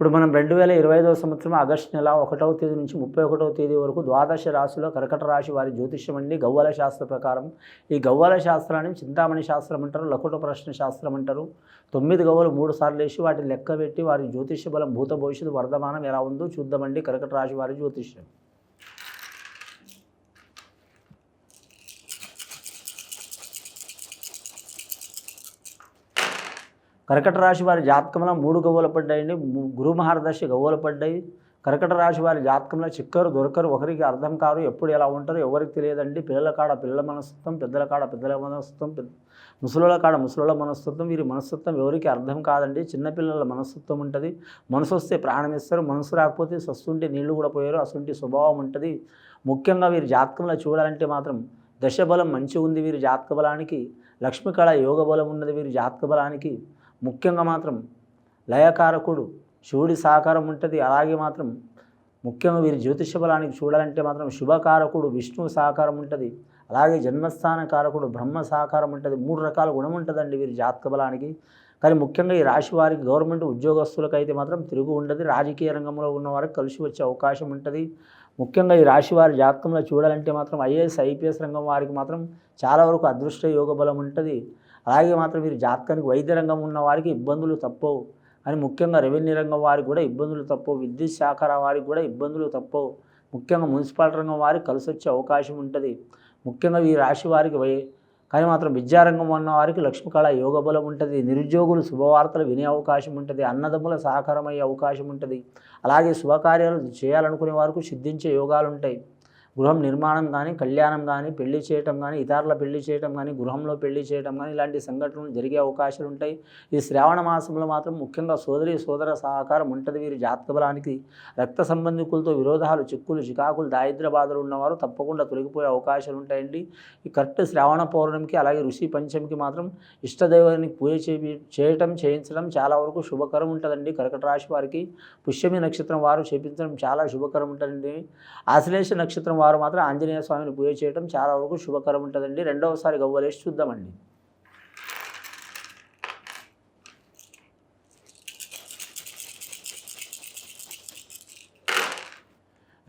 ఇప్పుడు మనం రెండు వేల ఇరవై ఐదవ సంవత్సరం ఆగస్టు నెల ఒకటవ తేదీ నుంచి ముప్పై ఒకటవ తేదీ వరకు ద్వాదశ రాశిలో కర్కట రాశి వారి జ్యోతిష్యం అండి. గవ్వల శాస్త్ర ప్రకారం. ఈ గవ్వల శాస్త్రాన్ని చింతామణి శాస్త్రం అంటారు లకుట ప్రశ్న శాస్త్రం అంటారు. తొమ్మిది గవ్వలు మూడు సార్లు వేసి వాటిని లెక్క పెట్టి వారి జ్యోతిష్య బలం భూత భవిష్యత్తు వర్ధమానం ఎలా ఉందో చూద్దామండి కర్కట రాశి వారి జ్యోతిష్యం. కర్కట రాశి వారి జాతకంలో మూడు గవ్వలు పడ్డాయండి. గురు మహారదర్శి గవ్వలు పడ్డాయి. కర్కట రాశి వారి జాతకంలో చిక్కరు దొరకరు ఒకరికి అర్థం కారు ఎప్పుడు ఎలా ఉంటారో ఎవరికి తెలియదండి. పిల్లల కాడ పిల్లల మనస్తత్వం పెద్దల కాడ పెద్దల మనస్తత్వం పెద్ద ముసలోళ్ళ కాడ ముసలోళ్ళ మనస్తత్వం వీరి మనస్తత్వం ఎవరికి అర్థం కాదండి. చిన్నపిల్లల మనస్తత్వం ఉంటుంది. మనసు వస్తే ప్రాణం ఇస్తారు. మనసు రాకపోతే సస్తుంటే నీళ్ళు కూడా పోయారు. అసంటి స్వభావం ఉంటుంది. ముఖ్యంగా వీరి జాతకంలో చూడాలంటే మాత్రం దశబలం మంచిగా ఉంది వీరి జాతక బలానికి. లక్ష్మికళ యోగ బలం ఉన్నది వీరి జాతక బలానికి. ముఖ్యంగా మాత్రం లయకారకుడు శివుడి సహకారం ఉంటుంది. అలాగే మాత్రం ముఖ్యంగా వీరి జ్యోతిష బలానికి చూడాలంటే మాత్రం శుభకారకుడు విష్ణువు సహకారం ఉంటుంది. అలాగే జన్మస్థాన కారకుడు బ్రహ్మ సహకారం ఉంటుంది. మూడు రకాల గుణం ఉంటుందండి వీరి జాతక బలానికి కానీ ముఖ్యంగా ఈ రాశి వారికి గవర్నమెంట్ ఉద్యోగస్తులకు అయితే మాత్రం తిరుగు ఉండదు. రాజకీయ రంగంలో ఉన్న వారికి కలిసి వచ్చే అవకాశం ఉంటుంది. ముఖ్యంగా ఈ రాశి వారి జాతకంలో చూడాలంటే మాత్రం ఐఏఎస్ ఐపీఎస్ రంగం వారికి మాత్రం చాలా వరకు అదృష్ట యోగ బలం ఉంటుంది. అలాగే మాత్రం వీరి జాతకానికి వైద్య రంగం ఉన్న వారికి ఇబ్బందులు తప్పవు. అని ముఖ్యంగా రెవెన్యూ రంగం వారికి కూడా ఇబ్బందులు తప్పవు. విద్యుత్ శాఖ వారికి కూడా ఇబ్బందులు తప్పవు. ముఖ్యంగా మున్సిపాలిటీ రంగం వారికి కలిసి వచ్చే అవకాశం ఉంటుంది. ముఖ్యంగా ఈ రాశి వారికి వై కానీ మాత్రం విద్యారంగం ఉన్న వారికి లక్ష్మీకళ యోగ బలం ఉంటుంది. నిరుద్యోగులు శుభవార్తలు వినే అవకాశం ఉంటుంది. అన్నదమ్ముల సహకారం అయ్యే అవకాశం ఉంటుంది. అలాగే శుభకార్యాలు చేయాలనుకునే వారికి సిద్ధించే యోగాలు ఉంటాయి. గృహం నిర్మాణం కానీ కళ్యాణం కానీ పెళ్ళి చేయటం కానీ ఇతరుల పెళ్ళి చేయటం కానీ గృహంలో పెళ్ళి చేయటం కానీ ఇలాంటి సంఘటనలు జరిగే అవకాశాలు ఉంటాయి. ఈ శ్రావణ మాసంలో మాత్రం ముఖ్యంగా సోదరి సోదర సహకారం ఉంటుంది. వీరి జాతక బలానికి రక్త సంబంధికులతో విరోధాలు చిక్కులు చికాకులు దారిద్ర బాధలు ఉన్నవారు తప్పకుండా తొలగిపోయే అవకాశాలు ఉంటాయండి. ఈ కరెక్ట్ శ్రావణ పౌర్ణమికి అలాగే ఋషి పంచమికి మాత్రం ఇష్టదైవానికి పూజ చేయి చేయటం చేయించడం చాలా వరకు శుభకరం ఉంటుందండి. కర్కట రాశి వారికి పుష్యమి నక్షత్రం వారు చేపించడం చాలా శుభకరం ఉంటుందండి. ఆశ్లేష నక్షత్రం వారు మాత్రం ఆంజనేయ స్వామిని పూజ చేయడం చాలా వరకు శుభకరం ఉంటుందండి. రెండవసారి గవ్వలేసి చూద్దామండి.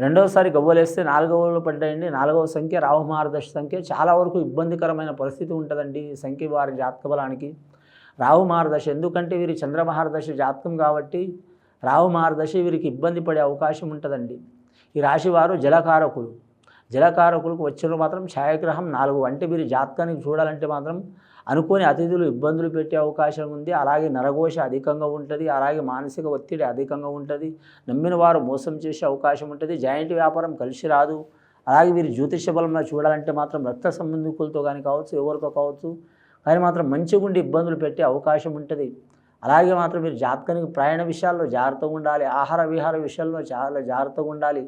రెండవసారి గవ్వలేస్తే నాలుగవలో పడ్డాయండి. నాలుగవ సంఖ్య రాహుమార్గదర్శ సంఖ్య. చాలా వరకు ఇబ్బందికరమైన పరిస్థితి ఉంటుందండి ఈ సంఖ్య వారి జాతక బలానికి. రాహు మహారదశ ఎందుకంటే వీరి చంద్రమహారదశ జాతకం కాబట్టి రాహు మహారదశ వీరికి ఇబ్బంది పడే అవకాశం ఉంటుందండి. ఈ రాశివారు జలకారకులు. జలకారకులకు వచ్చిన మాత్రం ఛాయాగ్రహం నాలుగు. అంటే వీరి జాతకానికి చూడాలంటే మాత్రం అనుకోని అతిథులు ఇబ్బందులు పెట్టే అవకాశం ఉంది. అలాగే నరఘోష అధికంగా ఉంటుంది. అలాగే మానసిక ఒత్తిడి అధికంగా ఉంటుంది. నమ్మిన వారు మోసం చేసే అవకాశం ఉంటుంది. జాయింట్ వ్యాపారం కలిసి రాదు. అలాగే మీరు జ్యోతిష బలంలో చూడాలంటే మాత్రం రక్త సంబంధికులతో కానీ కావచ్చు ఎవరితో కావచ్చు కానీ మాత్రం మంచిగుండి ఇబ్బందులు పెట్టే అవకాశం ఉంటుంది. అలాగే మాత్రం మీరు జాతకానికి ప్రయాణ విషయాల్లో జాగ్రత్తగా ఉండాలి. ఆహార విహార విషయాల్లో చాలా జాగ్రత్తగా ఉండాలి.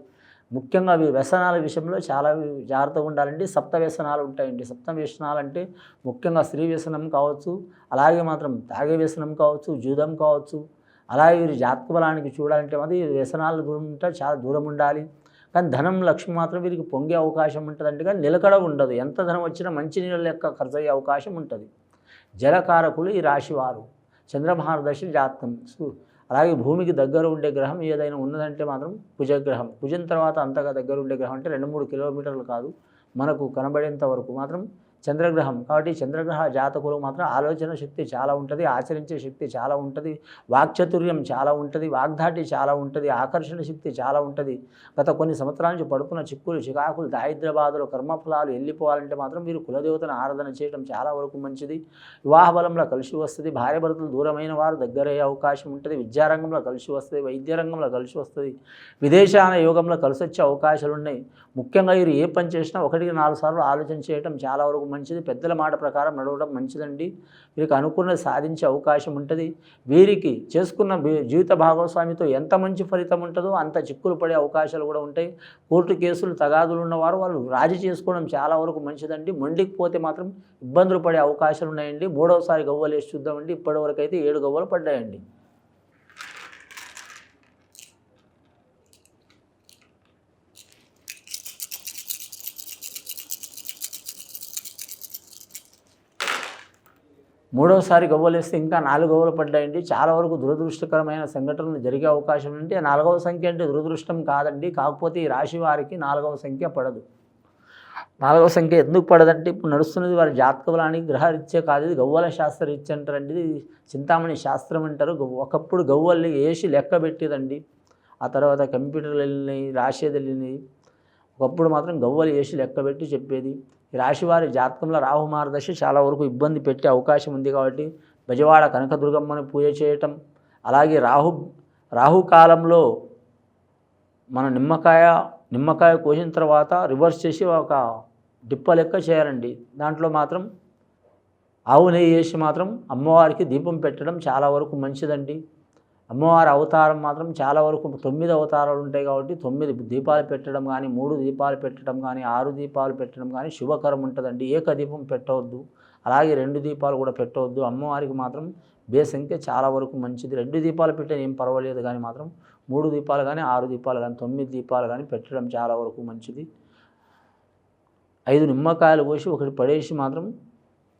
ముఖ్యంగా మీ వ్యసనాల విషయంలో చాలా జాగ్రత్తగా ఉండాలండి. సప్త వ్యసనాలు ఉంటాయండి. సప్త వ్యసనాలు అంటే ముఖ్యంగా స్త్రీ వ్యసనం కావచ్చు అలాగే మాత్రం తాగే వ్యసనం కావచ్చు జూదం కావచ్చు. అలాగే వీరి జాతక బలానికి చూడాలంటే మాత్రం ఈ వ్యసనాల దూరం ఉంటే చాలా దూరం ఉండాలి. కానీ ధనం లక్ష్మి మాత్రం వీరికి పొంగే అవకాశం ఉంటుందంటే కానీ నిలకడ ఉండదు. ఎంత ధనం వచ్చినా మంచి నీళ్ళ లెక్క ఖర్చు అయ్యే అవకాశం ఉంటుంది. జలకారకులు ఈ రాశివారు చంద్రమహారదశి జాతకం సు- అలాగే భూమికి దగ్గర ఉండే గ్రహం ఏదైనా ఉన్నదంటే మాత్రం కుజగ్రహం కుజం తర్వాత అంతగా దగ్గర ఉండే గ్రహం అంటే రెండు మూడు కిలోమీటర్లు కాదు. మనకు కనబడేంత వరకు మాత్రం చంద్రగ్రహం. కాబట్టి చంద్రగ్రహ జాతకులు మాత్రం ఆలోచన శక్తి చాలా ఉంటుంది ఆచరించే శక్తి చాలా ఉంటుంది వాక్చతుర్యం చాలా ఉంటుంది వాగ్దాటి చాలా ఉంటుంది ఆకర్షణ శక్తి చాలా ఉంటుంది. గత కొన్ని సంవత్సరాల నుంచి పడుతున్న చిక్కులు చికాకులు దారిద్ర్య కర్మఫలాలు వెళ్ళిపోవాలంటే మాత్రం మీరు కులదేవతను ఆరాధన చేయడం చాలా వరకు మంచిది. వివాహ బలంలో కలిసి వస్తుంది భార్య భర్తలు దూరమైన వారు దగ్గరయ్యే అవకాశం ఉంటుంది విద్యారంగంలో కలిసి వస్తుంది వైద్య రంగంలో కలిసి వస్తుంది విదేశాన యోగంలో కలిసి వచ్చే అవకాశాలు ఉన్నాయి ముఖ్యంగా వీరు ఏ పని చేసినా ఒకటికి నాలుగు సార్లు ఆలోచన చేయడం చాలా వరకు మంచిది పెద్దల మాట ప్రకారం నడవడం మంచిదండి. వీరికి అనుకున్నది సాధించే అవకాశం ఉంటుంది. వీరికి చేసుకున్న జీవిత భాగస్వామితో ఎంత మంచి ఫలితం ఉంటుందో అంత చిక్కులు పడే అవకాశాలు కూడా ఉంటాయి. కోర్టు కేసులు తగాదులు ఉన్నవారు వాళ్ళు రాజీ చేసుకోవడం చాలా వరకు మంచిదండి. మొండికి పోతే మాత్రం ఇబ్బందులు పడే అవకాశాలు ఉన్నాయండి. మూడవసారి గవ్వలు వేసి చూద్దామండి ఇప్పటివరకు అయితే ఏడు గవ్వలు పడ్డాయండి. మూడవసారి గవ్వలేస్తే ఇంకా నాలుగు గవ్వలు పడ్డాయండి. చాలా వరకు దురదృష్టకరమైన సంఘటనలు జరిగే అవకాశం ఉంటే నాలుగవ సంఖ్య అంటే దురదృష్టం కాదండి. కాకపోతే ఈ రాశి వారికి నాలుగవ సంఖ్య పడదు. నాలుగవ సంఖ్య ఎందుకు పడదంటే ఇప్పుడు నడుస్తున్నది వారి జాతక బలానికి గ్రహరీత్యా కాదు. ఇది గవ్వల శాస్త్రరీత్య అంటారండి. ఇది చింతామణి శాస్త్రం అంటారు. ఒకప్పుడు గవ్వల్ని వేసి లెక్క పెట్టేదండి. ఆ తర్వాత కంప్యూటర్లు వెళ్ళినాయి రాసేది వెళ్ళినాయి. ఒకప్పుడు మాత్రం గవ్వలు వేసి లెక్క పెట్టి చెప్పేది. ఈ రాశివారి జాతకంలో రాహు మార్గదర్శి చాలా వరకు ఇబ్బంది పెట్టే అవకాశం ఉంది కాబట్టి బెజవాడ కనకదుర్గమ్మని పూజ చేయటం అలాగే రాహు రాహుకాలంలో మన నిమ్మకాయ నిమ్మకాయ కోసిన తర్వాత రివర్స్ చేసి ఒక డిప్ప లెక్క చేయాలండి. దాంట్లో మాత్రం ఆవు నెయ్యి వేసి మాత్రం అమ్మవారికి దీపం పెట్టడం చాలా వరకు మంచిదండి. అమ్మవారి అవతారం మాత్రం చాలా వరకు తొమ్మిది అవతారాలు ఉంటాయి కాబట్టి తొమ్మిది దీపాలు పెట్టడం కానీ మూడు దీపాలు పెట్టడం కానీ ఆరు దీపాలు పెట్టడం కానీ శుభకరం ఉంటుందండి. ఏక దీపం పెట్టవద్దు. అలాగే రెండు దీపాలు కూడా పెట్టవద్దు. అమ్మవారికి మాత్రం బేసంఖ్య చాలా వరకు మంచిది. రెండు దీపాలు పెట్టిన ఏం పర్వాలేదు కానీ మాత్రం మూడు దీపాలు కానీ ఆరు దీపాలు కానీ తొమ్మిది దీపాలు కానీ పెట్టడం చాలా వరకు మంచిది. ఐదు నిమ్మకాయలు పోసి ఒకటి పడేసి మాత్రం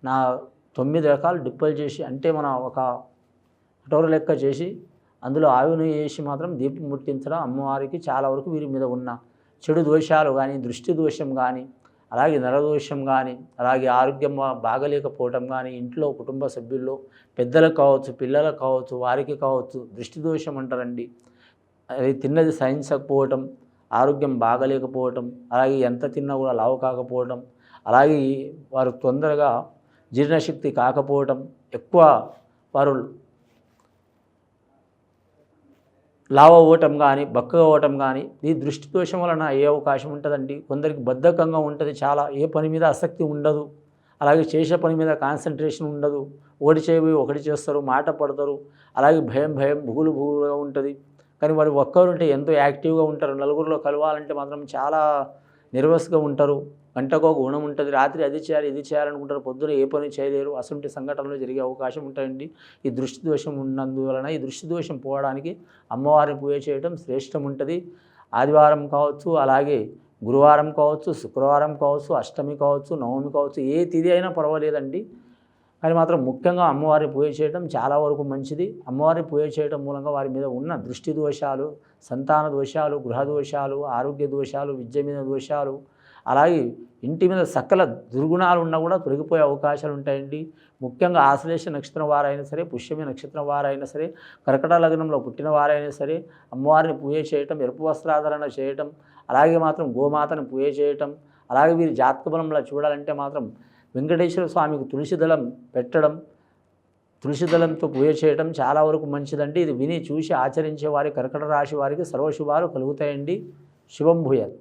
నా తొమ్మిది రకాలు డిప్పలు చేసి అంటే మన ఒక కటోర లెక్క చేసి అందులో ఆవిని వేసి మాత్రం దీపం ముట్టించడం అమ్మవారికి చాలా వరకు వీరి మీద ఉన్న చెడు దోషాలు కానీ దృష్టి దోషం కానీ అలాగే నరదోషం కానీ అలాగే ఆరోగ్యం బాగలేకపోవటం కానీ ఇంట్లో కుటుంబ సభ్యుల్లో పెద్దలకు కావచ్చు పిల్లలకు కావచ్చు వారికి కావచ్చు దృష్టి దోషం అంటారండి. అది తిన్నది సహించకపోవటం ఆరోగ్యం బాగలేకపోవటం అలాగే ఎంత తిన్నా కూడా లావు కాకపోవటం అలాగే వారు తొందరగా జీర్ణశక్తి కాకపోవటం ఎక్కువ వారు లావ అవ్వటం కానీ బక్కగా అవ్వటం కానీ ఈ దృష్టి దోషం వలన ఏ అవకాశం ఉంటుందండి? కొందరికి బద్ధకంగా ఉంటుంది చాలా. ఏ పని మీద ఆసక్తి ఉండదు. అలాగే చేసే పని మీద కాన్సన్ట్రేషన్ ఉండదు. ఒకటి చేయబోయి ఒకటి చేస్తారు మాట పడతారు. అలాగే భయం భయం బుగులు బుగులుగా ఉంటుంది. కానీ వారు ఒక్కరుంటే ఎంతో యాక్టివ్గా ఉంటారు. నలుగురిలో కలవాలంటే మాత్రం చాలా నిర్వస్గా ఉంటారు. గంటకో ఒక గుణం ఉంటుంది. రాత్రి అది చేయాలి ఇది చేయాలనుకుంటారు. పొద్దున ఏ పని చేయలేరు. అసంటి సంఘటనలు జరిగే అవకాశం ఉంటాయండి. ఈ దృష్టి దోషం ఉన్నందువలన ఈ దృష్టి దోషం పోవడానికి అమ్మవారిని పూజ చేయడం శ్రేష్టం ఉంటుంది. ఆదివారం కావచ్చు అలాగే గురువారం కావచ్చు శుక్రవారం కావచ్చు అష్టమి కావచ్చు నవమి కావచ్చు ఏ తిది అయినా పర్వాలేదండి. కానీ మాత్రం ముఖ్యంగా అమ్మవారిని పూజ చేయడం చాలా వరకు మంచిది. అమ్మవారిని పూజ చేయడం మూలంగా వారి మీద ఉన్న దృష్టి దోషాలు సంతాన దోషాలు గృహ దోషాలు ఆరోగ్య దోషాలు విద్య మీద దోషాలు అలాగే ఇంటి మీద సకల దుర్గుణాలు ఉన్నా కూడా తొలగిపోయే అవకాశాలు ఉంటాయండి. ముఖ్యంగా ఆశ్లేష నక్షత్రం వారైనా సరే పుష్యమి నక్షత్రం వారైనా సరే కర్కట లగ్నంలో పుట్టిన వారైనా సరే అమ్మవారిని పూజ చేయటం ఎరుపు వస్త్రాధారణ చేయటం అలాగే మాత్రం గోమాతను పూజ చేయటం అలాగే వీరి జాతక బలంలో చూడాలంటే మాత్రం వెంకటేశ్వర స్వామికి తులసి దళం పెట్టడం తులసి దళంతో పూజ చేయడం చాలా వరకు మంచిదండి. ఇది విని చూసి ఆచరించే వారి కర్కట రాశి వారికి సర్వశుభాలు కలుగుతాయండి. శుభం భూయత్.